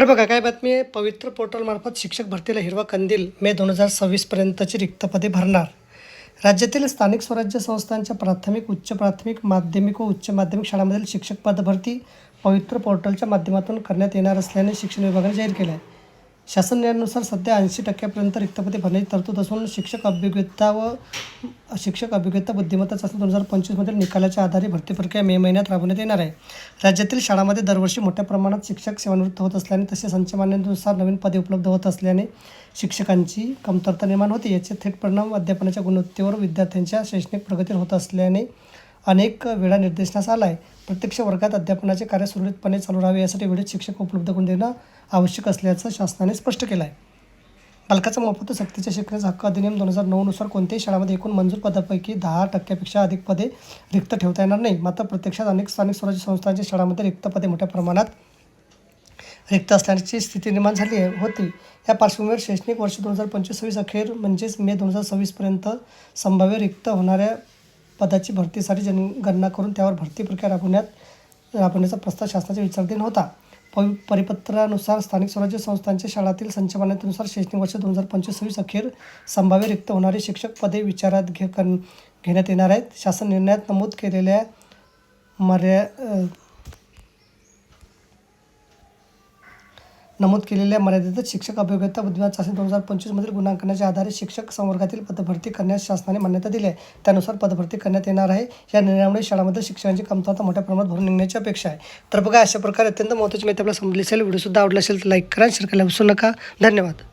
तर बघा काय बातमी आहे? पवित्र पोर्टलमार्फत शिक्षक भरतीला हिरवा कंदील मे दोन हजार सव्वीसपर्यंतची रिक्त पदे भरणार. राज्यातील स्थानिक स्वराज्य संस्थांच्या प्राथमिक उच्च प्राथमिक माध्यमिक व उच्च माध्यमिक शाळांमधील शिक्षक पदभरती पवित्र पोर्टलच्या माध्यमातून करण्यात येणार असल्याने शिक्षण विभागाने जाहीर केलं आहे शासन निर्णयानुसार सध्या ऐंशी टक्क्यापर्यंत रिक्तपदे भरण्याची तरतूद असून शिक्षक अभिज्ञता व शिक्षक अभिज्ञता बुद्धिमत्ता चाचणी दोन हजार पंचवीसमधील निकालाच्या आधारे भरती प्रक्रिया मे महिन्यात राबवण्यात येणार आहे. राज्यातील शाळांमध्ये दरवर्षी मोठ्या प्रमाणात शिक्षक सेवानिवृत्त होत असल्याने तसे संचमान्यानुसार नवीन पदे उपलब्ध होत असल्याने शिक्षकांची कमतरता निर्माण होते. याचे थेट परिणाम अध्यापनाच्या गुणवत्तेवर विद्यार्थ्यांच्या शैक्षणिक प्रगतीवर होत असल्याने अनेक वेळा निर्देशनास आला आहे प्रत्यक्ष वर्गात अध्यापनाचे कार्य सुरळीतपणे चालू राहावे यासाठी वेळेत शिक्षक उपलब्ध करून देणं आवश्यक असल्याचं शासनाने स्पष्ट केलं आहे बालकाचा मोफत सक्तीच्या शिक्षणाचा हक्क अधिनियम दोन हजार नऊनुसार कोणत्याही शाळामध्ये एकूण मंजूर पदापैकी दहा टक्क्यापेक्षा अधिक पदे रिक्त ठेवता येणार नाही. मात्र प्रत्यक्षात अनेक स्थानिक स्वराज्य संस्थांच्या शाळांमध्ये रिक्त पदे मोठ्या प्रमाणात रिक्त असल्याची स्थिती निर्माण झाली आहे होती. या पार्श्वभूमीवर शैक्षणिक वर्ष दोन हजार पंचवीस सव्वीस अखेर म्हणजेच मे दोन हजार सव्वीसपर्यंत संभाव्य रिक्त होणाऱ्या पदाची भरतीसाठी जन गणना करून त्यावर भरती प्रक्रिया राबवण्यात राबवण्याचा प्रस्ताव शासनाच्या विचाराधीन होता. प परिपत्रानुसार स्थानिक स्वराज्य संस्थांच्या शाळातील संचमान्यतेनुसार शैक्षणिक वर्ष दोन हजार पंचवीस सव्वीस अखेर संभाव्य रिक्त होणारी शिक्षक पदे विचारात घे घेण्यात येणार आहेत. शासन निर्णयात नमूद केलेल्या मर्या नमूद केलेल्या मर्यादेत शिक्षक अभियोग्यता बुद्धिमान चाचणी दोन हजार पंचवीसमधील गुणांकनाच्या आधारे शिक्षक संवर्गातील पदभरती करण्यास शासनाने मान्यता दिली आहे. त्यानुसार पदभरती करण्यात येणार आहे. या निर्णयामुळे शाळांमध्ये शिक्षणाची कमतरता मोठ्या प्रमाणात भरून निघण्याची अपेक्षा आहे. तर बघा अशा प्रकारे अत्यंत महत्त्वाची माहिती आपल्याला समजली असेल व्हिडिओसुद्धा आवडला असेल तर लाईक करा शेअर करायला विसरू नका. धन्यवाद.